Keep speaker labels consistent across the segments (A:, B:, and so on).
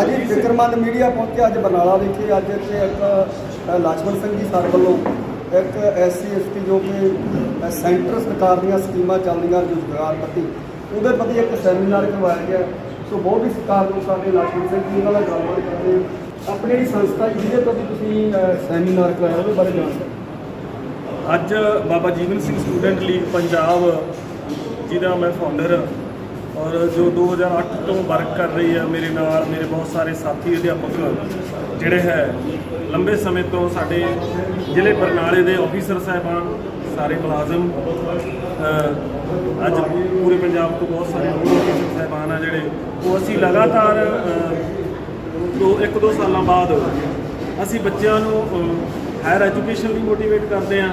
A: ਅੱਜ ਫਿਕਰਮੰਦ ਮੀਡੀਆ ਪਹੁੰਚੇ ਅੱਜ ਬਰਨਾਲਾ ਵਿਖੇ ਅੱਜ ਇੱਥੇ ਇੱਕ ਲਾਛਮਨ ਸਿੰਘ ਜੀ ਸਰ ਵੱਲੋਂ ਇੱਕ ਐਸਸੀ, ਐਸਟੀ ਜੋ ਕਿ ਸੈਂਟਰ ਸਰਕਾਰ ਦੀਆਂ ਸਕੀਮਾਂ ਚੱਲਦੀਆਂ ਰੁਜ਼ਗਾਰ ਪ੍ਰਤੀ, ਉਹਦੇ ਪ੍ਰਤੀ ਇੱਕ ਸੈਮੀਨਾਰ ਕਰਵਾਇਆ ਗਿਆ। ਸੋ ਬਹੁਤ ਹੀ ਸਰਕਾਰ ਨੂੰ ਸਾਡੇ ਲਾਛਮਨ ਸਿੰਘ ਜੀ, ਉਹਨਾਂ ਦਾ ਗੱਲਬਾਤ ਕਰਦੇ ਆਪਣੀ ਜਿਹੜੀ ਸੰਸਥਾ ਜਿਹਦੇ ਤੋਂ ਤੁਸੀਂ ਸੈਮੀਨਾਰ ਕਰਾਇਆ ਉਹਦੇ ਬਾਰੇ ਜਾਣਕਾਰੀ
B: ਅੱਜ ਬਾਬਾ ਜੀਵਨ ਸਿੰਘ ਸਟੂਡੈਂਟ ਲੀਗ ਪੰਜਾਬ, ਜਿਹਦਾ ਮੈਂ ਫਾਊਂਡਰ ਔਰ ਜੋ 2008 ਤੋਂ ਵਰਕ ਕਰ ਰਹੀ ਹੈ ਮੇਰੇ ਨਾਲ, ਮੇਰੇ ਬਹੁਤ ਸਾਰੇ ਸਾਥੀ ਅਧਿਆਪਕ ਜਿਹੜੇ ਹੈ, ਲੰਬੇ ਸਮੇਂ ਤੋਂ ਸਾਡੇ ਜ਼ਿਲ੍ਹੇ ਬਰਨਾਲੇ ਦੇ ਆਫੀਸਰ ਸਾਹਿਬਾਨ, ਸਾਰੇ ਮੁਲਾਜ਼ਮ ਅੱਜ ਪੂਰੇ ਪੰਜਾਬ ਤੋਂ ਬਹੁਤ ਸਾਰੇ ਹੋਰ ਆਫੀਸਰ ਸਾਹਿਬਾਨ ਆ ਜਿਹੜੇ, ਉਹ ਅਸੀਂ ਲਗਾਤਾਰ ਦੋ, ਇੱਕ ਦੋ ਸਾਲਾਂ ਬਾਅਦ ਅਸੀਂ ਬੱਚਿਆਂ ਨੂੰ ਹਾਇਰ ਐਜੂਕੇਸ਼ਨ ਲਈ ਮੋਟੀਵੇਟ ਕਰਦੇ ਹਾਂ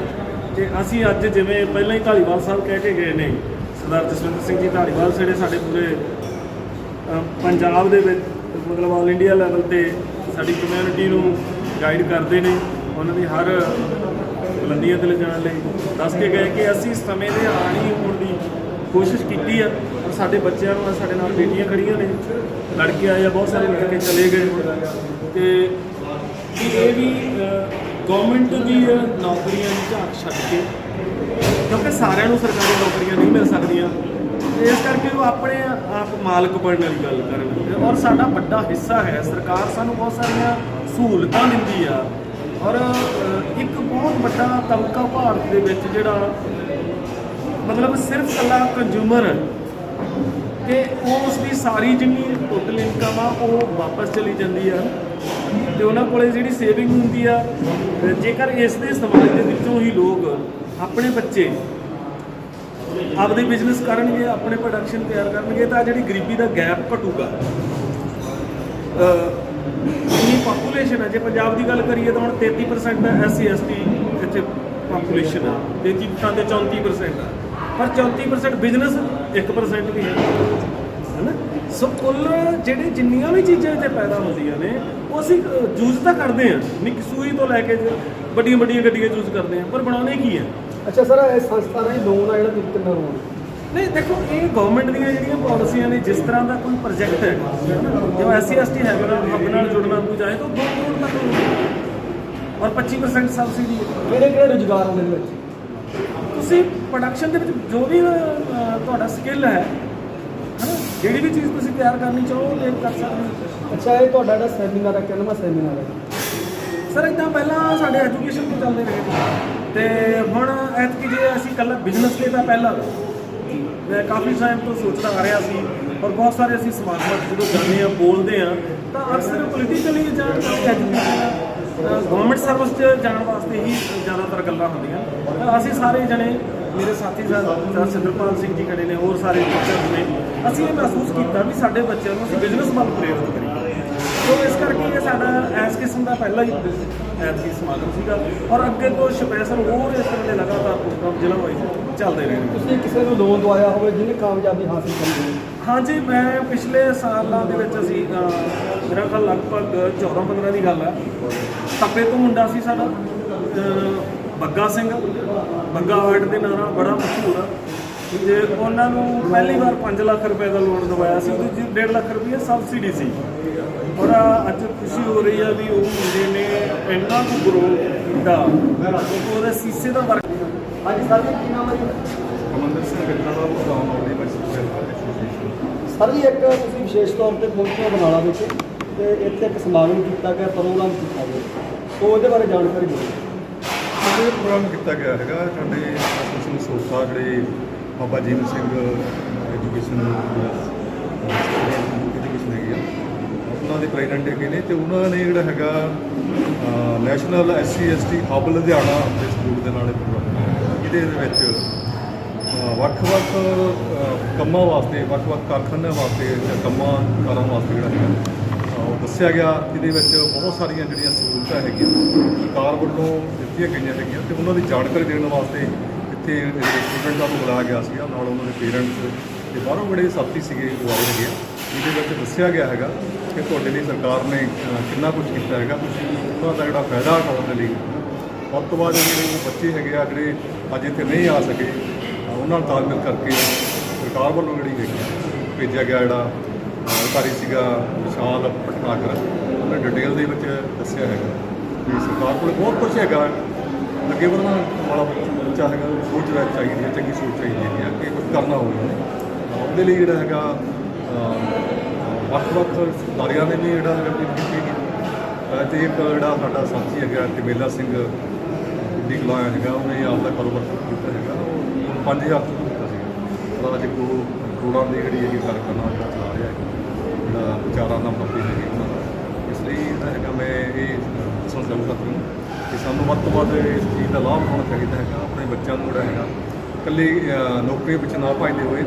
B: ਤੇ ਅਸੀਂ ਅੱਜ ਜਿਵੇਂ ਪਹਿਲਾਂ ਹੀ ਢਾਲੀਵਾਲ ਸਾਹਿਬ ਕਹਿ ਕੇ ਗਏ ਨੇ ਸਰਦਾਰ ਜਸਵਿੰਦਰ ਸਿੰਘ ਜੀ ਧਾਰੀਵਾਲ ਜਿਹੜੇ ਸਾਡੇ ਪੂਰੇ ਪੰਜਾਬ ਦੇ ਵਿੱਚ, ਮਤਲਬ ਆਲ ਇੰਡੀਆ ਲੈਵਲ ਤੇ ਸਾਡੀ ਕਮਿਊਨਿਟੀ ਨੂੰ ਗਾਈਡ ਕਰਦੇ ਨੇ, ਉਹਨਾਂ ਦੀ ਹਰ ਬੁਲੰਦੀਆਂ ਤੇ ਲਿਜਾਣ ਲਈ ਦੱਸ ਕੇ ਗਏ ਕਿ ਅਸੀਂ ਸਮੇਂ ਦੇ ਆਣੀ ਹੋਣ ਦੀ ਕੋਸ਼ਿਸ਼ ਕੀਤੀ ਆ ਔਰ ਸਾਡੇ ਬੱਚਿਆਂ ਨੂੰ ਸਾਡੇ ਨਾਲ ਬੇਟੀਆਂ ਖੜੀਆਂ ਨੇ, ਲੜਕੇ ਆਏ ਆ, ਬਹੁਤ ਸਾਰੇ ਲੜਕੇ ਚਲੇ ਗਏ। ਤੇ ਕਿ ਇਹ ਵੀ ਗਵਰਨਮੈਂਟ ਦੀ ਨੌਕਰੀਆਂ ਨੂੰ ਝਾਕ ਛੱਡ ਕੇ ਸਾਰਿਆਂ ਨੂੰ ਸਰਕਾਰੀ ਨੌਕਰੀਆਂ ਨਹੀਂ ਮਿਲ ਸਕਦੀਆਂ। ਇਸ ਕਰਕੇ ਉਹ ਆਪਣੇ ਆਪ ਮਾਲਕ ਬਣਨ ਵਾਲੀ ਗੱਲ ਕਰਨ ਔਰ ਸਾਡਾ ਵੱਡਾ ਹਿੱਸਾ ਹੈ। ਸਰਕਾਰ ਸਾਨੂੰ ਬਹੁਤ ਸਾਰੀਆਂ ਸਹੂਲਤਾਂ ਦਿੰਦੀ ਆ। ਔਰ ਇੱਕ ਬਹੁਤ ਵੱਡਾ ਤਬਕਾ ਭਾਰਤ ਦੇ ਵਿੱਚ ਜਿਹੜਾ ਮਤਲਬ ਸਿਰਫ ਕੱਲਾ ਕੰਜੂਮਰ ਹੈ। ਉਹ ਉਸ ਦੀ ਸਾਰੀ ਜਿੰਨੀ ਟੋਟਲ ਇਨਕਮ ਆ, ਉਹ ਵਾਪਸ ਚਲੀ ਜਾਂਦੀ ਆ। ਤੇ ਉਹਨਾਂ ਕੋਲੇ ਜਿਹੜੀ ਸੇਵਿੰਗ ਹੁੰਦੀ ਆ, ਜੇਕਰ ਇਸ ਦੇ ਸਮਾਜ ਦੇ ਵਿੱਚੋਂ ਹੀ ਲੋਕ ਆਪਣੇ ਬੱਚੇ ਆਪਦੇ ਬਿਜ਼ਨਸ ਕਰਨਗੇ, ਆਪਣੇ ਪ੍ਰੋਡਕਸ਼ਨ ਤਿਆਰ ਕਰਨਗੇ, ਤਾਂ ਜਿਹੜੀ ਗਰੀਬੀ ਦਾ ਗੈਪ ਘਟੂਗਾ। ਇੰਨੀ ਪਾਪੂਲੇਸ਼ਨ ਹੈ ਜੇ ਪੰਜਾਬ ਦੀ ਗੱਲ ਕਰੀਏ ਤਾਂ ਹੁਣ 33% ਐਸਸੀ ਐਸਟੀ ਇੱਥੇ ਪਾਪੂਲੇਸ਼ਨ ਆ। 33 ਤਾਂ ਦੇ 34% ਆ। ਪਰ 34% ਬਿਜ਼ਨਸ 1% ਵੀ ਹੈ। ਹੈਨਾ? ਸੋ ਕੁੱਲ ਜਿਹੜੇ ਜਿੰਨੀਆਂ ਵੀ ਚੀਜ਼ਾਂ ਇੱਥੇ ਪੈਦਾ ਹੁੰਦੀਆਂ ਨੇ, ਉਹ ਅਸੀਂ ਯੂਜ਼ ਤਾਂ ਕਰਦੇ ਆ। ਨਿੱਕ ਸੂਈ ਤੋਂ ਲੈ ਕੇ ਵੱਡੀਆਂ ਵੱਡੀਆਂ ਗੱਡੀਆਂ ਯੂਜ਼ ਕਰਦੇ ਆ, ਪਰ ਬਣਾਉਣੇ ਕੀ ਹੈ
A: ਅੱਛਾ ਸਰ ਇਹ ਸੰਸਥਾ ਦਾ ਲੋਨ ਆ ਜਿਹੜਾ ਤੁਸੀਂ ਕਿੰਨਾ ਲੋਨ
B: ਨਹੀਂ ਦੇਖੋ ਇਹ ਗਵਰਨਮੈਂਟ ਦੀਆਂ ਜਿਹੜੀਆਂ ਪਾਲਿਸੀਆਂ ਨੇ ਜਿਸ ਤਰ੍ਹਾਂ ਦਾ ਕੋਈ ਪ੍ਰੋਜੈਕਟ ਹੈ ਜੋ ਐਸਸੀ ਐਸਟੀ ਹੈ ਨਾਲ ਹੱਬ ਨਾਲ ਜੁੜਨਾ ਕੋਈ ਚਾਹੇ ਤਾਂ 2 ਕਰੋੜ ਤੱਕ ਹੋਊ। ਔਰ 25% ਸਬਸਿਡੀ ਹੈ।
A: ਕਿਹੜੇ ਕਿਹੜੇ ਰੁਜ਼ਗਾਰ ਨੇ ਵਿੱਚ?
B: ਤੁਸੀਂ ਪ੍ਰੋਡਕਸ਼ਨ ਦੇ ਵਿੱਚ ਜੋ ਵੀ ਤੁਹਾਡਾ ਸਕਿੱਲ ਹੈ ਹਨਾ ਜਿਹੜੀ ਵੀ ਚੀਜ਼ ਤੁਸੀਂ ਤਿਆਰ ਕਰਨੀ ਚਾਹੋ ਉਹ ਕਰ ਸਕਦੇ ਹੋ।
A: ਅੱਛਾ ਇਹ ਤੁਹਾਡਾ ਜਿਹੜਾ ਸੈਮੀਨਾਰ ਹੈ ਕਿੰਨਵਾਂ ਸੈਮੀਨਾਰ ਹੈ?
B: ਸਰ ਇਦਾਂ ਪਹਿਲਾਂ ਸਾਡੇ ਐਜੂਕੇਸ਼ਨ ਤੋਂ ਚੱਲਦੇ ਰਹੇ ਨੇ। ਤੇ ਹੁਣ ਐਤਕੀ ਜੇ ਅਸੀਂ ਕੱਲਾ ਬਿਜ਼ਨਸ ਤੇ ਤਾਂ ਪਹਿਲਾਂ ਮੈਂ ਕਾਫੀ ਟਾਈਮ ਤੋਂ ਸੋਚਦਾ ਆ ਰਿਹਾ ਸੀ ਔਰ ਬਹੁਤ ਸਾਰੇ ਅਸੀਂ ਸਮਾਗਮਾਂ 'ਚ ਜਦੋਂ ਜਾਂਦੇ ਆ ਬੋਲਦੇ ਆ ਤਾਂ ਅਕਸਰ ਪੋਲੀਟੀਕਲੀ ਜਾਂ ਐਜੂਕੇਸ਼ਨ ਗਵਰਨਮੈਂਟ ਸਰਵਿਸ 'ਚ ਜਾਣ ਵਾਸਤੇ ਹੀ ਜ਼ਿਆਦਾਤਰ ਗੱਲਾਂ ਹੁੰਦੀਆਂ। ਤਾਂ ਅਸੀਂ ਸਾਰੇ ਜਣੇ, ਮੇਰੇ ਸਾਥੀ ਸਾਹਿਬ ਸਿੰਦਰਪਾਲ ਸਿੰਘ ਜੀ ਖੜੇ ਨੇ, ਹੋਰ ਸਾਰੇ ਟੀਚਰਸ ਨੇ, ਅਸੀਂ ਇਹ ਮਹਿਸੂਸ ਕੀਤਾ ਵੀ ਸਾਡੇ ਬੱਚਿਆਂ ਨੂੰ ਅਸੀਂ ਬਿਜ਼ਨਸ ਵੱਲ ਪ੍ਰੇਰਿਤ ਕਰੀਏ। ਸੋ ਇਸ ਕਰਕੇ ਇਹ ਸਾਡਾ ਇਸ ਕਿਸਮ ਦਾ ਪਹਿਲਾ ਹੀ ਐਤਕੀ ਸਮਾਗਮ ਸੀਗਾ। ਔਰ ਅੱਗੇ ਤੋਂ ਸਪੈਸ਼ਲ ਹੋਰ ਇਸ ਤਰ੍ਹਾਂ ਦੇ ਲਗਾਤਾਰ ਪ੍ਰੋਗਰਾਮ ਜ਼ਿਲ੍ਹਾ ਵਾਈਜ਼ ਚੱਲਦੇ ਰਹਿਣਗੇ
A: ਤੁਸੀਂ ਕਿਸੇ ਨੂੰ ਲੋਨ ਦਵਾਇਆ ਹੋਵੇ ਜਿਹਨੇ ਕਾਮਯਾਬੀ ਹਾਸਲ ਕੀਤੀ
B: ਹਾਂਜੀ ਮੈਂ ਪਿਛਲੇ ਸਾਲਾਂ ਦੇ ਵਿੱਚ ਅਸੀਂ ਮੇਰਾ ਖਿਆਲ ਲਗਭਗ 14 15 ਦੀ ਗੱਲ ਹੈ ਤੱਪੇ ਤੋਂ ਮੁੰਡਾ ਸੀ ਸਾਡਾ ਬੱਗਾ ਸਿੰਘ। ਬੱਗਾ ਆਰਟ ਦੇ ਨਾਂ ਨਾਲ ਬੜਾ ਮਸ਼ਹੂਰ ਆ। ਤੇ ਉਹਨਾਂ ਨੂੰ ਪਹਿਲੀ ਵਾਰ 5 ਲੱਖ ਰੁਪਏ ਦਾ ਲੋਨ ਦਵਾਇਆ ਸੀ ਉਹਦੇ 'ਚ 1.5 ਲੱਖ ਰੁਪਏ ਸਬਸਿਡੀ ਸੀ। ਔਰ ਅੱਜ ਖੁਸ਼ੀ ਹੋ ਰਹੀ ਆ ਵੀ ਉਹ ਮੁੰਡੇ ਨੇ ਇੰਨਾ ਕੁ ਗਰੋ ਕੀਤਾ। ਉਹਦੇ ਸੀਸੇ ਦਾ ਵਰਕ
A: ਹਾਂਜੀ ਸਰ ਜੀ ਕੀ ਨਾਮ ਹੈ
C: ਕਮੰਦਰ ਸਿੰਘ ਗੱਜਣਾ ਦਾ ਪ੍ਰੋਗਰਾਮ ਆਉਂਦੇ ਬਸ
A: ਸਰ ਜੀ ਇੱਕ ਤੁਸੀਂ ਵਿਸ਼ੇਸ਼ ਤੌਰ ਤੇ ਪਹੁੰਚੇ ਬਨਾਲਾ ਵਿੱਚ ਤੇ ਇੱਥੇ ਇੱਕ ਸਮਾਗਮ ਕੀਤਾ ਗਿਆ ਪ੍ਰੋਗਰਾਮ ਕੀਤਾ ਗਿਆ। ਸੋ ਉਹਦੇ ਬਾਰੇ ਜਾਣਕਾਰੀ ਦਿਓ।
C: ਇਹ ਪ੍ਰੋਗਰਾਮ ਕੀਤਾ ਗਿਆ ਹੈਗਾ। ਸਾਡੇ ਐਸੋਸੀਏਸ਼ਨ ਸੋਸਾ ਜਿਹੜੇ ਬਾਬਾ ਜੀਵਨ ਸਿੰਘ ਐਜੂਕੇਸ਼ਨ ਉਹਨਾਂ ਦੇ ਪ੍ਰੈਜ਼ੀਡੈਂਟ ਹੈਗੇ ਨੇ ਤੇ ਉਹਨਾਂ ਨੇ ਜਿਹੜਾ ਹੈਗਾ national SC ST hub Ludhiana ਦੇ ਸਪੋਰਟ ਦੇ ਨਾਲ ਇਹ ਪ੍ਰੋਗਰਾਮ ਜਿਹਦੇ ਵਿੱਚ ਵੱਖ-ਵੱਖ ਕੰਮਾਂ ਵਾਸਤੇ, ਵੱਖ-ਵੱਖ ਕਾਰਖਾਨਿਆਂ ਵਾਸਤੇ ਜਾਂ ਕੰਮਾਂ ਕਾਰਾਂ ਵਾਸਤੇ ਜਿਹੜਾ ਹੈਗਾ ਉਹ ਦੱਸਿਆ ਗਿਆ। ਇਹਦੇ ਵਿੱਚ ਬਹੁਤ ਸਾਰੀਆਂ ਜਿਹੜੀਆਂ ਸਹੂਲਤਾਂ ਹੈਗੀਆਂ ਸਰਕਾਰ ਵੱਲੋਂ ਦਿੱਤੀਆਂ ਗਈਆਂ ਹੈਗੀਆਂ ਤੇ ਉਹਨਾਂ ਦੀ ਜਾਣਕਾਰੀ ਦੇਣ ਵਾਸਤੇ ਇੱਥੇ ਸਟੂਡੈਂਟਾਂ ਨੂੰ ਬੁਲਾਇਆ ਗਿਆ ਸੀਗਾ। ਨਾਲ ਉਹਨਾਂ ਦੇ ਪੇਰੈਂਟਸ ਤੇ ਬਾਹਰੋਂ ਬੜੇ ਸਾਥੀ ਸੀਗੇ, ਉਹ ਆਏ ਹੈਗੇ ਆ। ਇਹਦੇ ਵਿੱਚ ਦੱਸਿਆ ਗਿਆ ਹੈਗਾ ਕਿ ਤੁਹਾਡੇ ਲਈ ਸਰਕਾਰ ਨੇ ਕਿੰਨਾ ਕੁਝ ਕੀਤਾ ਹੈਗਾ ਤੁਸੀਂ ਉਹਨਾਂ ਦਾ ਜਿਹੜਾ ਫਾਇਦਾ ਉਠਾਉਣ ਦੇ ਲਈ। ਵੱਧ ਤੋਂ ਵੱਧ ਜਿਹੜੇ ਬੱਚੇ ਹੈਗੇ ਆ, ਜਿਹੜੇ ਅੱਜ ਇੱਥੇ ਨਹੀਂ ਆ ਸਕੇ ਉਹਨਾਂ ਨਾਲ ਤਾਲਮੇਲ ਕਰਕੇ ਸਰਕਾਰ ਵੱਲੋਂ ਜਿਹੜੀ ਹੈਗੀ ਭੇਜਿਆ ਗਿਆ ਜਿਹੜਾ ਅਧਿਕਾਰੀ ਸੀਗਾ, ਵਿਸ਼ਾਲ ਪਟਨਾਗਰ। ਉਹਨੇ ਡਿਟੇਲ ਦੇ ਵਿੱਚ ਦੱਸਿਆ ਹੈਗਾ ਵੀ ਸਰਕਾਰ ਕੋਲ ਬਹੁਤ ਕੁਝ ਹੈਗਾ। ਅੱਗੇ ਵਧਣਾ ਵਾਲਾ ਬੱਚਾ ਹੈਗਾ ਸੋਚ ਰਹਿ ਚਾਹੀਦੀ ਹੈ, ਚੰਗੀ ਸੋਚ ਚਾਹੀਦੀ ਹੈ ਕਿ ਕੁਝ ਕਰਨਾ ਹੋਵੇ। ਉਹਦੇ ਲਈ ਜਿਹੜਾ ਹੈਗਾ ਵੱਖ-ਵੱਖ ਦਾਰਿਆਂ ਨੇ ਵੀ ਜਿਹੜਾ ਹੈਗਾ ਵੀ ਕੀਤੀ ਗਈ ਤੇ ਇੱਕ ਜਿਹੜਾ ਸਾਡਾ ਸਾਥੀ ਹੈਗਾ, ਕਮੇਲਾ ਸਿੰਘ ਦੀ ਲਾਇਆ ਹੈਗਾ, ਉਹਨੇ ਆਪਦਾ ਕਾਰੋਬਾਰ ਕੀਤਾ ਹੈਗਾ। ਉਹ 5000 ਤੋਂ ਕੀਤਾ ਸੀਗਾ। ਉਹਦਾ ਅੱਜ ਕੋ ਕਰੋੜਾਂ ਦੀ ਜਿਹੜੀ ਹੈਗੀ ਗੱਲ ਕਰਨਾ ਜਿਹੜਾ ਚਲਾ ਰਿਹਾ ਹੈਗਾ। ਜਿਹੜਾ ਵਿਚਾਰਾਂ ਦਾ ਮੱਤੀ ਹੈਗੀ ਉਹਨਾਂ ਦਾ। ਇਸ ਲਈ ਜਿਹੜਾ ਹੈਗਾ ਮੈਂ ਇਹ ਦੱਸਣਾ ਚਾਹੂੰਗਾ ਤੁਹਾਨੂੰ ਕਿ ਸਾਨੂੰ ਵੱਧ ਤੋਂ ਵੱਧ ਇਸ ਚੀਜ਼ ਦਾ ਲਾਭ ਉਠਾਉਣਾ ਚਾਹੀਦਾ ਹੈਗਾ, ਆਪਣੇ ਬੱਚਿਆਂ ਨੂੰ ਜਿਹੜਾ ਹੈਗਾ, ਇਕੱਲੇ ਨੌਕਰੀ ਵਿੱਚ ਨਾ ਭਜਦੇ ਹੋਏ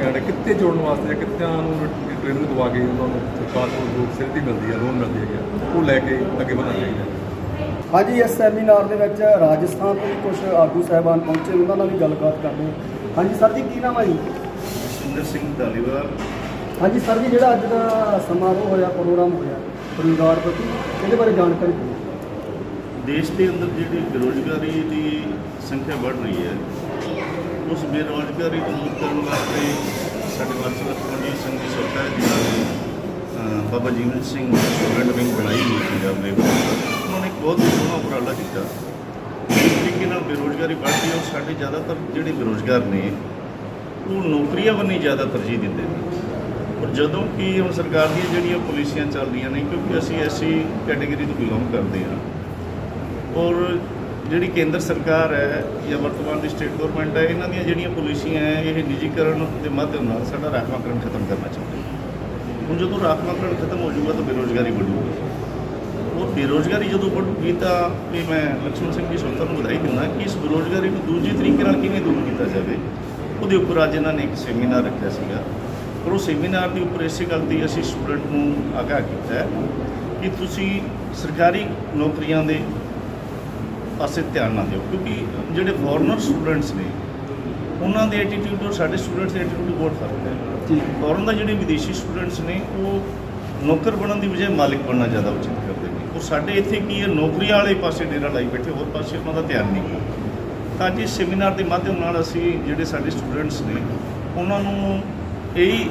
C: ਕਹਿੰਦੇ ਕਿੱਤੇ ਜੋੜਨ ਵਾਸਤੇ ਜਾਂ ਕਿੱਤਿਆਂ ਨੂੰ ਟ੍ਰੇਨਿੰਗ ਦਵਾ ਕੇ ਉਹਨਾਂ ਨੂੰ ਸਰਕਾਰ ਕੋਲ ਜੋ ਫੈਸਿਲਿਟੀ ਮਿਲਦੀ ਹੈ ਲੋਨ ਮਿਲਦੀ ਹੈ ਉਹ ਲੈ ਕੇ ਅੱਗੇ ਵਧਣਾ ਚਾਹੀਦਾ ਹੈ।
A: ਹਾਂਜੀ ਇਸ ਸੈਮੀਨਾਰ ਦੇ ਵਿੱਚ ਰਾਜਸਥਾਨ ਤੋਂ ਵੀ ਕੁਝ ਆਗੂ ਸਾਹਿਬਾਨ ਪਹੁੰਚੇ ਉਹਨਾਂ ਨਾਲ ਵੀ ਗੱਲਬਾਤ ਕਰਦੇ ਹਾਂਜੀ ਸਰ ਜੀ ਕੀ ਨਾਮ ਹੈ ਜੀ?
D: ਸੁੰਦਰ ਸਿੰਘ ਧਾਲੀਵਾਲ।
A: ਹਾਂਜੀ ਸਰ ਜੀ ਜਿਹੜਾ ਅੱਜ ਦਾ ਸਮਾਰੋਹ ਹੋਇਆ ਪ੍ਰੋਗਰਾਮ ਹੋਇਆ ਰੋਜ਼ਗਾਰ ਪ੍ਰਤੀ ਇਹਦੇ ਬਾਰੇ ਜਾਣਕਾਰੀ ਦਿਓ।
D: ਦੇਸ਼ ਦੇ ਅੰਦਰ ਜਿਹੜੀ ਬੇਰੁਜ਼ਗਾਰੀ ਦੀ ਸੰਖਿਆ ਵੱਧ ਰਹੀ ਹੈ ਉਸ ਬੇਰੁਜ਼ਗਾਰੀ ਨੂੰ ਦੂਰ ਕਰਨ ਵਾਸਤੇ ਸਾਡੇ ਵਰਸ ਲਖਮਣਜੀਤ ਸਿੰਘ ਜੀ ਸੋਤਾ ਜਿਨ੍ਹਾਂ ਨੇ ਬਾਬਾ ਜੀਵਨ ਸਿੰਘ ਸਟੂਡੈਂਟ ਵਿੰਗ ਬਣਾਈ ਹੋਈ ਪੰਜਾਬ ਦੇ ਉਹਨਾਂ ਨੇ ਇੱਕ ਬਹੁਤ ਸੋਹਣਾ ਉਪਰਾਲਾ ਕੀਤਾ। ਜਿਸ ਤਰੀਕੇ ਨਾਲ ਬੇਰੁਜ਼ਗਾਰੀ ਵੱਧਦੀ ਹੈ ਸਾਡੇ ਜ਼ਿਆਦਾਤਰ ਜਿਹੜੇ ਬੇਰੁਜ਼ਗਾਰ ਨੇ, ਉਹ ਨੌਕਰੀਆਂ ਵੱਲ ਨਹੀਂ ਜ਼ਿਆਦਾ ਤਰਜੀਹ ਦਿੰਦੇ। ਨੇ ਔਰ ਜਦੋਂ ਕਿ ਹੁਣ ਸਰਕਾਰ ਦੀਆਂ ਜਿਹੜੀਆਂ ਪਾਲਿਸੀਆਂ ਚੱਲਦੀਆਂ ਨੇ, ਕਿਉਂਕਿ ਅਸੀਂ ਐਸੀ ਕੈਟਾਗਰੀ ਤੋਂ ਬਿਲੋਂਗ ਕਰਦੇ ਹਾਂ। ਔਰ ਜਿਹੜੀ ਕੇਂਦਰ ਸਰਕਾਰ ਹੈ ਜਾਂ ਵਰਤਮਾਨ ਦੀ ਸਟੇਟ ਗਵਰਨਮੈਂਟ ਹੈ, ਇਹਨਾਂ ਦੀਆਂ ਜਿਹੜੀਆਂ ਪਾਲਿਸੀਆਂ ਹੈ, ਇਹ ਨਿੱਜੀਕਰਨ ਦੇ ਮਾਧਿਅਮ ਨਾਲ ਸਾਡਾ ਰਾਖਵਾਂਕਰਨ ਖਤਮ ਕਰਨਾ ਚਾਹੁੰਦੇ ਹੁਣ ਜਦੋਂ ਰਾਖਵਾਂਕਰਨ ਖਤਮ ਹੋ ਜਾਊਗਾ ਤਾਂ ਬੇਰੁਜ਼ਗਾਰੀ ਵਧੂਗੀ ਉਹ ਬੇਰੁਜ਼ਗਾਰੀ ਜਦੋਂ ਵਧੂਗੀ ਤਾਂ ਵੀ ਮੈਂ ਲక్ష్ਮਣ ਸਿੰਘ ਜੀ ਸੋਤਾ ਨੂੰ ਵਧਾਈ ਦਿੰਦਾ ਕਿ ਇਸ ਬੇਰੁਜ਼ਗਾਰੀ ਨੂੰ ਦੂਜੀ ਤਰੀਕੇ ਨਾਲ ਕਿਵੇਂ ਦੂਰ ਕੀਤਾ ਜਾਵੇ, ਉਹਦੇ ਉੱਪਰ ਅੱਜ ਇਹਨਾਂ ਨੇ ਇੱਕ ਸੈਮੀਨਾਰ ਰੱਖਿਆ ਸੀਗਾ। ਪਰ ਉਹ ਸੈਮੀਨਾਰ ਦੇ ਉੱਪਰ ਇਸੇ ਗੱਲ ਦੀ ਅਸੀਂ ਸਟੂਡੈਂਟ ਨੂੰ ਆਗਾਹ ਕੀਤਾ ਕਿ ਤੁਸੀਂ ਸਰਕਾਰੀ ਨੌਕਰੀਆਂ ਦੇ ਪਾਸੇ ਧਿਆਨ ਨਾ ਦਿਓ ਕਿਉਂਕਿ ਜਿਹੜੇ ਫੋਰਨਰ ਸਟੂਡੈਂਟਸ ਨੇ ਉਹਨਾਂ ਦੇ ਐਟੀਟਿਊਡ ਔਰ ਸਾਡੇ ਸਟੂਡੈਂਟਸ ਦੇ ਐਟੀਟਿਊਡ ਬਹੁਤ ਫ਼ਰਕ ਹੈ।
A: ਜੀ।
D: ਫੋਰਨ ਦਾ ਜਿਹੜੇ ਵਿਦੇਸ਼ੀ ਸਟੂਡੈਂਟਸ ਨੇ ਉਹ ਨੌਕਰ ਬਣਨ ਦੀ ਬਜਾਏ ਮਾਲਿਕ ਬਣਨਾ ਜ਼ਿਆਦਾ ਉਚਿਤ ਕਰਦੇ ਨੇ। ਉਹ ਸਾਡੇ ਇੱਥੇ ਕੀ ਹੈ ਨੌਕਰੀਆਂ ਵਾਲੇ ਪਾਸੇ ਡੇਰਾ ਲਾਈ ਬੈਠੇ ਹੋਰ ਪਾਸੇ ਉਹਨਾਂ ਦਾ ਧਿਆਨ ਨਹੀਂ। ਤਾਂ ਅੱਜ ਇਸ ਸੈਮੀਨਾਰ ਦੇ ਮਾਧਿਅਮ ਨਾਲ ਅਸੀਂ ਜਿਹੜੇ ਸਾਡੇ ਸਟੂਡੈਂਟਸ ਨੇ ਉਹਨਾਂ ਨੂੰ ਇਹੀ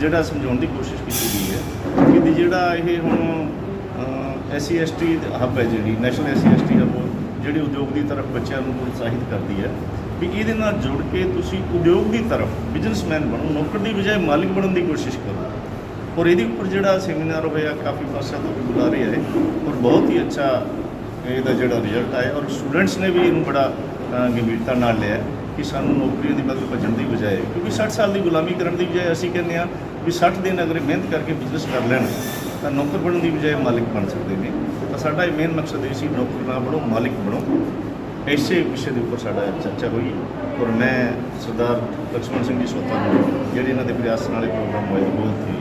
D: ਜਿਹੜਾ ਸਮਝਾਉਣ ਦੀ ਕੋਸ਼ਿਸ਼ ਕੀਤੀ ਗਈ ਹੈ ਕਿ ਜਿਹੜਾ ਇਹ ਹੁਣ ਐਸਸੀ ਐਸਟੀ ਹੱਬ ਹੈ ਜਿਹੜੀ ਨੈਸ਼ਨਲ ਐਸਸੀ ਐਸਟੀ ਹੱਬ ਜਿਹੜੀ ਉਦਯੋਗ ਦੀ ਤਰਫ ਬੱਚਿਆਂ ਨੂੰ ਪ੍ਰੋਤਸਾਹਿਤ ਕਰਦੀ ਹੈ। ਵੀ ਇਹਦੇ ਨਾਲ ਜੁੜ ਕੇ ਤੁਸੀਂ ਉਦਯੋਗ ਦੀ ਤਰਫ ਬਿਜ਼ਨਸਮੈਨ ਬਣੋ, ਨੌਕਰ ਦੀ ਬਜਾਏ ਮਾਲਿਕ ਬਣਨ ਦੀ ਕੋਸ਼ਿਸ਼ ਕਰੋ। ਔਰ ਇਹਦੇ ਉੱਪਰ ਜਿਹੜਾ ਸੈਮੀਨਾਰ ਹੋਇਆ, ਕਾਫੀ ਪਾਸਿਆਂ ਤੋਂ ਵੀ ਬੁਲਾ ਰਿਹਾ ਹੈ। ਔਰ ਬਹੁਤ ਹੀ ਅੱਛਾ ਇਹਦਾ ਜਿਹੜਾ ਰਿਜ਼ਲਟ ਆਇਆ। ਔਰ ਸਟੂਡੈਂਟਸ ਨੇ ਵੀ ਇਹਨੂੰ ਬੜਾ ਗੰਭੀਰਤਾ ਨਾਲ ਲਿਆ ਕਿ ਸਾਨੂੰ ਨੌਕਰੀਆਂ ਦੀ ਬਦਲ ਭੱਜਣ ਦੀ ਬਜਾਏ, ਕਿਉਂਕਿ 60 ਸਾਲ ਦੀ ਗੁਲਾਮੀ ਕਰਨ ਦੀ ਬਜਾਏ ਅਸੀਂ ਕਹਿੰਦੇ ਹਾਂ ਵੀ 60 ਦਿਨ ਅਗਰ ਮਿਹਨਤ ਕਰਕੇ ਬਿਜ਼ਨਸ ਕਰ ਲੈਣ ਤਾਂ ਨੌਕਰ ਬਣਨ ਦੀ ਬਜਾਏ ਮਾਲਿਕ ਬਣ ਸਕਦੇ ਨੇ। ਤਾਂ ਸਾਡਾ ਇਹ ਮੇਨ ਮਕਸਦ ਇਹ ਸੀ, ਨੌਕਰ ਨਾ ਬਣੋ, ਮਾਲਿਕ ਬਣੋ। ਇਸੇ ਵਿਸ਼ੇ ਦੇ ਉੱਪਰ ਸਾਡਾ ਚਰਚਾ ਹੋਈ। ਔਰ ਮੈਂ ਸਰਦਾਰ ਲਕਸ਼ਮਣ ਸਿੰਘ ਜੀ ਸੋਤਾ ਨੂੰ ਜਿਹੜੇ ਇਹਨਾਂ ਦੇ ਪ੍ਰਯਾਸ ਨਾਲ ਇਹ ਪ੍ਰੋਗਰਾਮ ਹੋਇਆ ਬਹੁਤ ਹੀ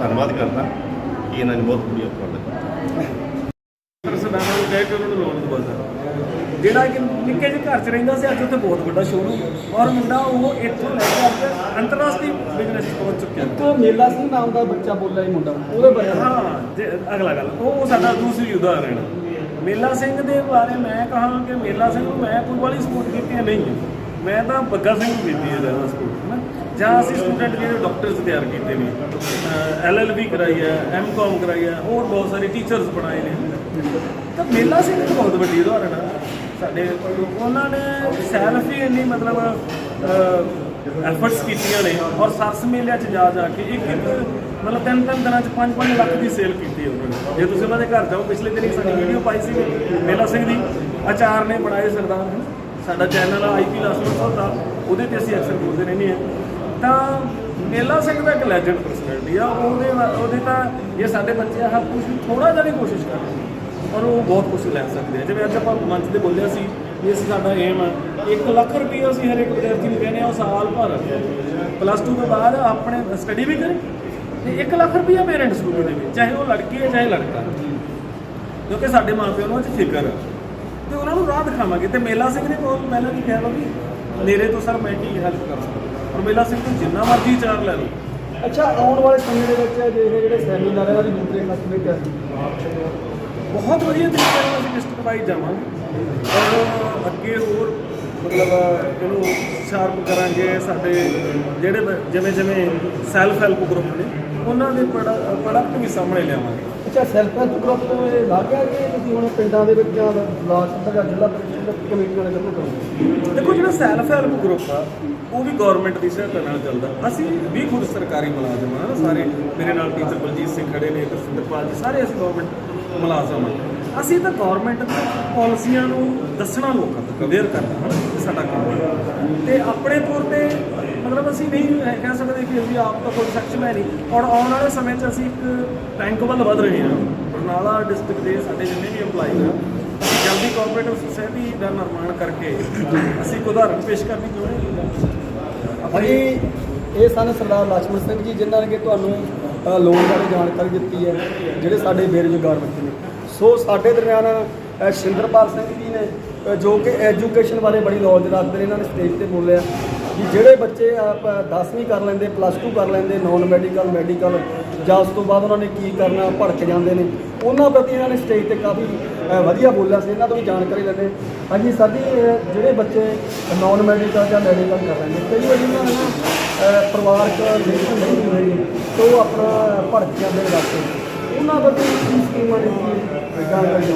D: ਧੰਨਵਾਦ ਕਰਦਾ ਕਿ ਇਹਨਾਂ ਨੇ ਬਹੁਤ ਵਧੀਆ ਉਪਰਾਲਾ ਕੀਤਾ
B: ਸਰਦਾਰਾਂ ਨੂੰ ਕਹਿ ਕੇ ਉਹਨਾਂ ਨੂੰ ਲੋਨ ਦਵਾਦਾ ਜਿਹੜਾ ਕਿ ਨਿੱਕੇ ਜਿਹੇ ਘਰ 'ਚ ਰਹਿੰਦਾ ਸੀ ਅੱਜ ਉੱਥੇ ਬਹੁਤ ਵੱਡਾ ਸ਼ੋਰੂਮ ਔਰ ਮੁੰਡਾ ਉਹ ਇੱਥੋਂ ਲੈ ਕੇ ਅੱਜ ਅੰਤਰਰਾਸ਼ਟਰੀ ਬਿਜ਼ਨਸ ਪਹੁੰਚ ਚੁੱਕਿਆ।
A: ਇੱਕ ਮੇਲਾ ਸਿੰਘ ਨਾਮ ਦਾ ਬੱਚਾ ਬੋਲਿਆ ਜੀ ਮੁੰਡਾ। ਉਹਦੇ ਬਾਰੇ
B: ਹਾਂ ਜੇ ਅਗਲਾ ਗੱਲ ਉਹ ਸਾਡਾ ਦੂਸਰੀ ਉਦਾਹਰਣ ਹੈ। ਮੇਲਾ ਸਿੰਘ ਦੇ ਬਾਰੇ ਮੈਂ ਕਹਾਂ ਕਿ ਮੇਲਾ ਸਿੰਘ ਨੂੰ ਮੈਂ ਕੋਈ ਵਾਲੀ ਸਪੋਰਟ ਕੀਤੀ ਨਹੀਂ। ਹੈ ਮੈਂ ਤਾਂ ਬੱਗਾ ਸਿੰਘ ਨੂੰ ਕੀਤੀ ਹੈ ਜ਼ਿਆਦਾ ਸਪੋਰਟ ਨਾ? ਜਾਂ ਅਸੀਂ ਸਟੂਡੈਂਟ ਜਿਹੜੇ ਡਾਕਟਰਸ ਤਿਆਰ ਕੀਤੇ ਨੇ। ਐਲਐਲਬੀ ਕਰਾਈ ਹੈ ਐਮਕਾਮ ਕਰਾਈ ਹੈ ਹੋਰ ਬਹੁਤ ਸਾਰੇ ਟੀਚਰਸ ਬਣਾਏ ਨੇ। ਤਾਂ ਮੇਲਾ ਸਿੰਘ ਇੱਕ ਬਹੁਤ ਵੱਡੀ ਉਦਾਹਰਣ ਹੈ। ਸਾਡੇ ਉਹਨਾਂ ਨੇ ਸੈਲਫ ਹੀ ਇੰਨੀ ਮਤਲਬ ਐਫਰਟਸ ਕੀਤੀਆਂ ਨੇ ਔਰ ਸਰਸ ਮੇਲਿਆਂ 'ਚ ਜਾ ਜਾ ਕੇ ਇੱਕ ਇੱਕ, ਮਤਲਬ ਤਿੰਨ ਤਿੰਨ ਦਿਨਾਂ 'ਚ 5-5 ਲੱਖ ਦੀ ਸੇਲ ਕੀਤੀ ਉਹਨਾਂ ਨੇ। ਜੇ ਤੁਸੀਂ ਉਹਨਾਂ ਦੇ ਘਰ ਜਾਓ, ਪਿਛਲੇ ਦਿਨ ਸਾਡੀ ਵੀਡੀਓ ਪਾਈ ਸੀ ਮੇਲਾ ਸਿੰਘ ਦੀ ਅਚਾਰ ਨੇ ਬਣਾਏ ਸਰਦਾਰ ਸਾਡਾ ਚੈਨਲ ਆ ਆਈਪੀ ਲਾਸਮਰ ਦਾ ਉਹਦੇ ਤੇ ਅਸੀਂ ਅਕਸਰ ਬੋਲਦੇ ਰਹਿੰਦੇ ਹਾਂ। ਤਾਂ ਮੇਲਾ ਸਿੰਘ ਦਾ ਇੱਕ ਲੈਜੈਂਡ ਪਰਸਨੈਲਿਟੀ ਆ, ਉਹਦੇ ਵਾ- ਉਹਦੇ ਤਾਂ ਇਹ ਸਾਡੇ ਬੱਚੇ ਆਹ ਕੁਝ ਥੋੜਾ ਜਿਹਾ ਵੀ ਕੋਸ਼ਿਸ਼ ਕਰਨ ਔਰ ਉਹ ਬਹੁਤ ਕੁਝ ਲੈ ਸਕਦੇ ਆ। ਜਿਵੇਂ ਅੱਜ ਆਪਾਂ ਮੰਚ ਤੇ ਬੋਲਿਆ ਸੀ ਵੀ ਅਸੀਂ ਸਾਡਾ ਏਮ ਹੈ 1 ਲੱਖ ਰੁਪਏ ਅਸੀਂ ਹਰੇਕ ਵਿਦਿਆਰਥੀ ਨੂੰ ਕਹਿੰਦੇ ਆ ਉਹ ਸਾਲ ਭਰ। ਪਲੱਸ 2 ਤੋਂ ਬਾਅਦ ਆਪਣੇ ਸਟੱਡੀ ਵੀ ਕਰੇ ਤੇ 1 ਲੱਖ ਰੁਪਏ ਪੇਰੈਂਟਸ ਨੂੰ ਵੀ ਦੇਵੇ, ਚਾਹੇ ਉਹ ਲੜਕੀ ਹੈ, ਚਾਹੇ ਲੜਕਾ। ਕਿਉਂਕਿ ਸਾਡੇ ਮਾਪਿਆਂ ਨੂੰ ਅੱਜ ਫਿਕਰ ਹੈ ਤੇ ਉਹਨਾਂ ਨੂੰ ਰਾਹ ਦਿਖਾਵਾਂਗੇ। ਤੇ ਮੇਲਾ ਸਿੰਘ ਨੇ ਕੋਲ ਮੈਨੂੰ ਕੀ ਕਿਹਾ ਵਾ ਵੀ ਮੇਰੇ ਤੋਂ ਸਰ ਮੈਂ ਕੀ ਹੈਲਪ ਕਰਾਂ। ਔਰ ਮੇਲਾ ਸਿੰਘ ਨੂੰ ਜਿੰਨਾ ਮਰਜ਼ੀ ਚਾਰ ਲੈ ਲਓ।
A: ਅੱਛਾ, ਆਉਣ ਵਾਲੇ ਸਮੇਂ ਦੇ ਵਿੱਚ ਜਿਹੜੇ ਸੈਮੀਨਾਰ ਹੈ ਉਹਦੀ ਦੂਸਰੇ ਕਸਬੇ ਤੇ
B: ਬਹੁਤ ਵਧੀਆ ਤਰੀਕੇ ਨਾਲ ਅਸੀਂ ਲਿਸਟ ਬਣਾਈ ਜਾਵਾਂਗੇ। ਔਰ ਅੱਗੇ ਹੋਰ ਮਤਲਬ ਇਹਨੂੰ ਸ਼ਾਰਪ ਕਰਾਂਗੇ ਸਾਡੇ ਜਿਹੜੇ ਜਿਵੇਂ ਜਿਵੇਂ ਸੈਲਫ ਹੈਲਪ ਗਰੁੱਪ ਨੇ ਉਹਨਾਂ ਦੇ ਪ੍ਰੋਡਕਟ ਵੀ ਸਾਹਮਣੇ ਲਿਆਵਾਂਗੇ।
A: ਅੱਛਾ ਸੈਲਫ ਹੈਲਪ ਗਰੁੱਪ ਤੋਂ ਇਹ ਲੱਗ ਗਿਆ ਕਿ ਤੁਸੀਂ ਹੁਣ ਪਿੰਡਾਂ ਦੇ ਵਿੱਚ ਜਾਂ ਬਲਾਕ ਜਾਂ ਜ਼ਿਲ੍ਹਾ ਪਰਿਸ਼ਦ ਕਮੇਟੀਆਂ ਨਾਲ ਕੰਮ ਕਰੋਗੇ?
B: ਦੇਖੋ ਜਿਹੜਾ ਸੈਲਫ ਹੈਲਪ ਗਰੁੱਪ ਆ ਉਹ ਵੀ ਗਵਰਨਮੈਂਟ ਦੀ ਸਹਾਇਤਾ ਨਾਲ ਚੱਲਦਾ। ਅਸੀਂ ਵੀ ਖੁਦ ਸਰਕਾਰੀ ਮੁਲਾਜ਼ਮ ਆ ਸਾਰੇ ਮੇਰੇ ਨਾਲ ਟੀਚਰ ਬਲਜੀਤ ਸਿੰਘ ਖੜੇ ਨੇ ਗੁਰਸਿੰਦਰਪਾਲ ਜੀ ਸਾਰੇ ਅਸੀਂ ਗਵਰਨਮੈਂਟ ਮੁਲਾਜ਼ਮ ਆ। ਅਸੀਂ ਤਾਂ ਗਵਰਨਮੈਂਟ ਦੀ ਪਾਲਿਸੀਆਂ ਨੂੰ ਦੱਸਣਾ ਲੋਕਾਂ ਤੱਕ ਅਵੇਅਰ ਕਰਨਾ ਹੈ ਸਾਡਾ ਕੰਮ ਹੈ। ਤੇ ਆਪਣੇ ਤੌਰ ਤੇ ਮਤਲਬ ਅਸੀਂ ਨਹੀਂ ਕਹਿ ਸਕਦੇ ਕਿ ਅਸੀਂ ਆਪ ਤਾਂ ਕੋਈ ਸੈਕਸ਼ਨ ਹੈ ਨਹੀਂ। ਔਰ ਆਉਣ ਵਾਲੇ ਸਮੇਂ 'ਚ ਅਸੀਂ ਇੱਕ ਰੈਂਕ ਵੱਲ ਵਧ ਰਹੇ ਹਾਂ। ਬਰਨਾਲਾ ਡਿਸਟ੍ਰਿਕਟ ਦੇ ਸਾਡੇ ਜਿੰਨੇ ਵੀ ਏਮਪਲਾਈਜ਼ ਆ, ਜਲਦੀ ਕਾਰਪੋਰੇਟਿਵ ਸੁਸਾਇਟੀ ਦਾ ਨਿਰਮਾਣ ਕਰਕੇ ਅਸੀਂ ਇੱਕ ਉਦਾਹਰਨ ਪੇਸ਼ ਕਰਨੀ ਚਾਹੁੰਦੇ ਹਾਂ।
A: ਅਸੀਂ ਇਹ ਸਾਨੂੰ ਸਰਦਾਰ ਲక్ష్ਮਣ ਸਿੰਘ ਜੀ, ਜਿਨ੍ਹਾਂ ਨੇ ਕਿ ਤੁਹਾਨੂੰ ਲੋਨ ਬਾਰੇ ਜਾਣਕਾਰੀ ਦਿੱਤੀ ਹੈ, ਜਿਹੜੇ ਸਾਡੇ ਬੇਰੁਜ਼ਗਾਰ ਬੱਚੇ ਨੇ। ਸੋ ਸਾਡੇ ਦਰਮਿਆਨ ਸ਼ਿੰਦਰਪਾਲ ਸਿੰਘ ਜੀ ਨੇ ਜੋ ਕਿ ਐਜੂਕੇਸ਼ਨ ਬਾਰੇ ਬੜੀ ਨੌਲੇਜ ਰੱਖਦੇ ਨੇ, ਇਹਨਾਂ ਨੇ ਸਟੇਜ ਤੇ ਬੋਲਿਆ ਕਿ ਜਿਹੜੇ ਬੱਚੇ ਆਪ 10ਵੀਂ ਕਰ ਲੈਂਦੇ ਪਲੱਸ 2 ਕਰ ਲੈਂਦੇ ਨਾਨ ਮੈਡੀਕਲ ਮੈਡੀਕਲ ਜਾਂ ਉਸ ਤੋਂ ਬਾਅਦ ਉਹਨਾਂ ਨੇ ਕੀ ਕਰਨਾ, ਭੜਕ ਜਾਂਦੇ ਨੇ, ਉਹਨਾਂ ਪ੍ਰਤੀ ਇਹਨਾਂ ਨੇ ਸਟੇਜ ਤੇ ਕਾਫੀ ਵਧੀਆ ਬੋਲਿਆ ਸੀ, ਇਹਨਾਂ ਤੋਂ ਵੀ ਜਾਣਕਾਰੀ ਲੈਂਦੇ ਹਾਂਜੀ, ਸਾਡੀ ਜਿਹੜੇ ਬੱਚੇ ਨਾਨ ਮੈਡੀਕਲ ਜਾਂ ਮੈਡੀਕਲ ਕਰ ਲੈਂਦੇ, ਕਈ ਵਾਰੀ ਉਹਨਾਂ ਨੂੰ ਪਰਿਵਾਰਕ ਰਿਲੇਸ਼ਨ ਨਹੀਂ ਹੁੰਦੇ ਤੇ ਉਹ ਆਪਣਾ ਭੜਕ ਜਾਂਦੇ ਨੇ ਰਸਤੇ ਉਹਨਾਂ ਪ੍ਰਤੀ ਕੀ ਸਕੀਮਾਂ ਨੇ?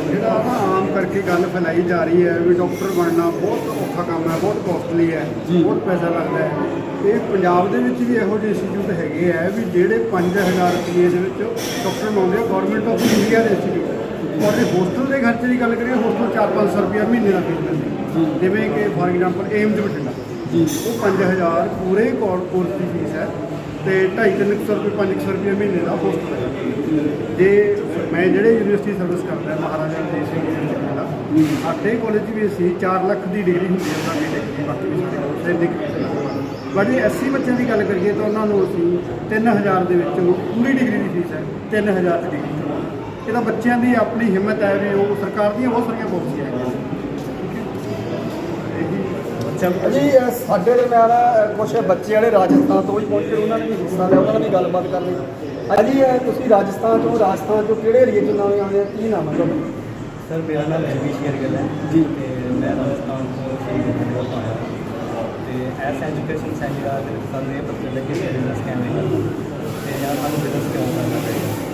E: ਜਿਹੜਾ? ਨਾ ਆਮ ਕਰਕੇ ਗੱਲ ਫੈਲਾਈ ਜਾ ਰਹੀ ਹੈ ਵੀ ਡਾਕਟਰ ਬਣਨਾ ਬਹੁਤ ਔਖਾ ਕੰਮ ਹੈ ਬਹੁਤ ਕੋਸਟਲੀ ਹੈ। ਬਹੁਤ ਪੈਸਾ ਲੱਗਦਾ ਹੈ। ਇਹ ਪੰਜਾਬ ਦੇ ਵਿੱਚ ਵੀ ਇਹੋ ਜਿਹੇ ਇੰਸਟੀਚਿਊਟ ਹੈਗੇ ਆ ਵੀ ਜਿਹੜੇ 5000 ਰੁਪਏ ਦੇ ਵਿੱਚ ਡਾਕਟਰ ਬਣਾਉਂਦੇ ਆ ਗਵਰਨਮੈਂਟ ਆਫ ਇੰਡੀਆ ਦੇ ਇੰਸਟੀਚਿਊਟ ਔਰ ਜੇ ਹੋਸਟਲ ਦੇ ਖਰਚੇ ਦੀ ਗੱਲ ਕਰੀਏ ਹੋਸਟਲ 4-500 ਰੁਪਏ ਮਹੀਨੇ ਦਾ ਫੀਸ ਲੈਂਦੇ ਜਿਵੇਂ ਕਿ ਫਾਰ ਐਗਜ਼ਾਮਪਲ ਏਮਜ਼ ਬਠਿੰਡਾ
A: ਜੀ।
E: ਉਹ 5000 ਪੂਰੇ ਕੋਰ- ਕੋਰਸ ਦੀ ਫੀਸ ਹੈ ਤੇ 2.5 ਸੌ ਰੁਪਏ 500 ਰੁਪਏ ਮਹੀਨੇ ਦਾ ਹੋਸਟਲ ਹੈ। ਜੇ ਮੈਂ ਜਿਹੜੇ ਯੂਨੀਵਰਸਿਟੀ ਸਰਵਿਸ ਕਰਦਾ ਮਹਾਰਾਜਾ ਰਣਜੀਤ ਸਿੰਘ ਯੂਨੀਵਰਸਿਟੀ ਦਾ, ਸਾਡੇ ਕਾਲਜ ਵੀ ਅਸੀਂ 4 ਲੱਖ ਦੀ ਡਿਗਰੀ ਹੁੰਦੀ ਹੈ ਸਾਡੀ ਡਿਗਰੀ ਬਾਕੀ ਵੀ ਸਾਡੇ ਕੋਲ ਸੈਨਿਕ ਬਟ ਜੇ 80 ਬੱਚਿਆਂ ਦੀ ਗੱਲ ਕਰੀਏ ਤਾਂ ਉਹਨਾਂ ਨੂੰ ਅਸੀਂ 3000 ਦੇ ਵਿੱਚੋਂ ਪੂਰੀ ਡਿਗਰੀ ਦੀ ਫੀਸ ਹੈ 3000 ਦੀ ਡਿਗਰੀ ਇਹਦਾ ਬੱਚਿਆਂ ਦੀ ਆਪਣੀ ਹਿੰਮਤ ਹੈ ਵੀ ਉਹ ਸਰਕਾਰ ਦੀਆਂ ਬਹੁਤ ਸਾਰੀਆਂ ਪਾਲਿਸੀਆਂ ਹੈਗੀਆਂ ਇਹੀ
A: ਜੀ ਅ, ਸਾਡੇ ਦਰਮਿਆਨ ਕੁਝ ਬੱਚੇ ਜਿਹੜੇ ਰਾਜਸਥਾਨ ਤੋਂ ਵੀ ਪਹੁੰਚੇ ਉਹਨਾਂ ਨੇ ਵੀ ਹਿੱਸਾ ਲਿਆ ਉਹਨਾਂ ਨਾਲ ਵੀ ਗੱਲਬਾਤ ਕਰ ਲਈ। ਹਾਂਜੀ ਅ, ਤੁਸੀਂ ਰਾਜਸਥਾਨ ਤੋਂ ਰਾਜਸਥਾਨ ਤੋਂ ਕਿਹੜੇ ਏਰੀਏ ਤੋਂ ਨਾਮ ਆਉਂਦੇ ਆ ਕੀ ਨਾਮ ਹੈ ਤੁਹਾਡਾ?
F: ਸਰ ਮੇਰਾ ਨਾਮ ਰਵੀ ਸ਼ੇਰਗਿੱਲ ਹੈ।
A: ਜੀ।
F: ਤੇ ਮੈਂ ਰਾਜਸਥਾਨ ਤੋਂ ਸ਼ਹੀਦ ਤੋਂ ਆਇਆ। ਤੇ ਐਸ ਐਜੂਕੇਸ਼ਨ ਸੈਂਟਰ ਦੇ ਵਿੱਚ ਸਾਨੂੰ ਇਹ ਪਤਾ ਚੱਲਿਆ ਕਿ ਬਿਜ਼ਨਸ ਕਿਵੇਂ ਕਰਨਾ ਤੇ ਜਾਂ ਸਾਨੂੰ ਬਿਜ਼ਨਸ ਕਿਉਂ ਕਰਨਾ ਚਾਹੀਦਾ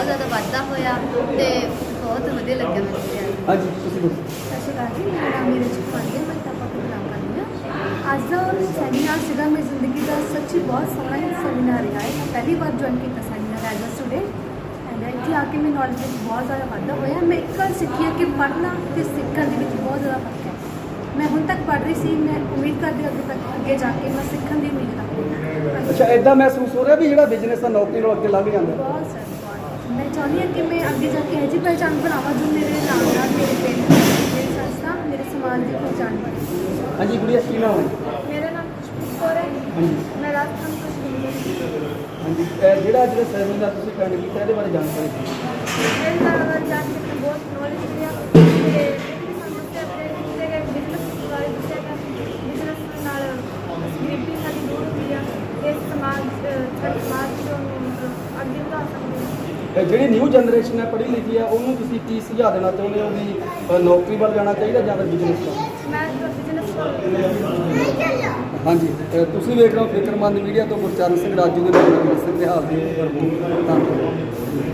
G: ਬਹੁਤ ਜ਼ਿਆਦਾ ਵਾਧਾ ਹੋਇਆ ਤੇ ਬਹੁਤ ਵਧੀਆ ਲੱਗਿਆ ਮੈਨੂੰ
A: ਹਾਂਜੀ ਤੁਸੀਂ ਦੱਸੋ।
H: ਸਤਿ ਸ਼੍ਰੀ ਅਕਾਲ ਜੀ ਮੇਰਾ ਨਾਮ ਨੀਰਜ ਕੁਮਾਰੀ ਹੈ ਮੈਂ ਟਾਪਾ ਤੋਂ ਬਿਲੋਂਗ ਕਰਦੀ ਹਾਂ। ਅੱਜ ਦਾ ਸੈਮੀਨਾਰ ਸੀਗਾ ਮੇਰੀ ਜ਼ਿੰਦਗੀ ਦਾ ਸੱਚੀ ਬਹੁਤ ਸੋਹਣਾ ਸੈਮੀਨਾਰ ਰਿਹਾ ਹੈ। ਮੈਂ ਪਹਿਲੀ ਵਾਰ ਜੁਆਇਨ ਕੀਤਾ seminar as a student and ਇੱਥੇ ਆ ਕੇ ਮੇਰੀ ਨੌਲੇਜ ਵਿੱਚ ਬਹੁਤ ਜ਼ਿਆਦਾ ਵਾਧਾ ਹੋਇਆ। ਮੈਂ ਇੱਕ ਗੱਲ ਸਿੱਖੀ ਹੈ ਕਿ ਪੜ੍ਹਨਾ ਤੇ ਸਿੱਖਣ ਦੇ ਵਿੱਚ ਬਹੁਤ ਜ਼ਿਆਦਾ ਫ਼ਰਕ ਹੈ। ਮੈਂ ਹੁਣ ਤੱਕ ਪੜ੍ਹ ਰਹੀ ਸੀ ਮੈਂ ਉਮੀਦ ਕਰਦੀ ਹਾਂ ਅੱਗੇ ਤੱਕ ਅੱਗੇ ਜਾ ਕੇ ਮੈਂ ਸਿੱਖਣ ਦੀ ਉਮੀਦ ਰੱਖਦੀ ਹਾਂ।
A: ਅੱਛਾ ਇਦਾਂ ਮਹਿਸੂਸ ਹੋ ਰਿਹਾ ਵੀ ਜਿਹੜਾ ਬਿਜ਼ਨਸ ਆ ਨੌਕਰੀ ਨਾਲ ਅੱਗੇ ਲੰਘ ਜਾਂਦਾ?
H: ਬਹੁਤ ਸਰ ਮੈਂ ਚਾਹੁੰਦੀ ਹਾਂ ਕਿ ਮੈਂ ਅੱਗੇ ਜਾ ਕੇ ਇਹੋ ਜਿਹੀ ਪਹਿਚਾਣ ਬਣਾਵਾਂ ਜੋ ਮੇਰੇ ਨਾਲ ਨਾਲ ਮੇਰੇ ਪਿੰਡ ਮੇਰੇ ਸੰਸਥਾ ਮੇਰੇ ਸਮਾਜ ਦੀ ਪਹਿਚਾਣ ਬਣੇ।
A: ਹਾਂਜੀ ਗੁੜੀਆ ਕੀ ਨਾਮ ਹੈ?
H: ਮੇਰਾ ਨਾਮ ਖੁਸ਼ਬੂ ਕੌਰ ਹੈ।
A: ਹਾਂਜੀ।
H: ਮੈਂ ਰਾਜਸਥਾਨ ਤੋਂ
A: ਹਾਂਜੀ ਜਿਹੜਾ ਦਾ ਸੈਮੀਨਾਰ ਤੁਸੀਂ ਅਟੈਂਡ ਕੀਤਾ ਇਹਦੇ ਬਾਰੇ ਜਾਣਕਾਰੀ ਦਿਓ।
H: ਮੇਰੇ ਨਾਲ ਜਾਣ ਕੇ ਬਹੁਤ ਨੌਲੇਜ ਮਿਲਿਆ ਤੇ ਜਿਹੜੀ ਸਾਨੂੰ ਦੱਸਿਆ ਆਪਣੇ ਦਿੱਤੇ ਗਏ ਬਿਜ਼ਨਸ ਬਾਰੇ ਦੱਸਿਆ ਗਿਆ ਬਿਜ਼ਨਸ ਨਾਲ ਗਰੀਬੀ ਸਾਡੀ ਦੂਰ ਹੁੰਦੀ ਆ ਇਸ ਸਮਾਜ ਅਹ ਸਾਡੇ ਸਮਾਜ ਨੂੰ ਮਤਲਬ ਅੱਗੇ ਵਧਾ ਸਕਦੇ ਹਾਂ
A: ਅਹ ਜਿਹੜੀ ਨਿਊ ਜਨਰੇਸ਼ਨ ਹੈ ਪੜ੍ਹੀ ਲਿਖੀ ਆ ਉਹਨੂੰ ਤੁਸੀਂ ਕੀ ਸੁਝਾਅ ਦੇਣਾ ਚਾਹੁੰਦੇ ਹੋ ਵੀ ਅਹ ਨੌਕਰੀ ਵੱਲ ਜਾਣਾ ਚਾਹੀਦਾ ਜਾਂ ਫਿਰ ਬਿਜ਼ਨਸ ਵੱਲ?
H: ਮੈਂ ਤਾਂ ਬਿਜ਼ਨਸ
A: ਹਾਂਜੀ ਅਹ ਤੁਸੀਂ ਵੇਖ ਰਹੇ ਹੋ ਫਿਕਰਮੰਦ ਮੀਡੀਆ ਤੋਂ ਗੁਰਚਰਨ ਸਿੰਘ ਰਾਜੂ ਦੇ ਨਾਲ ਗੁਰਮਤ ਸਿੰਘ ਨਿਹਾਲ ਦੀ। ਰਿਪੋਰਟ ਧੰਨਵਾਦ।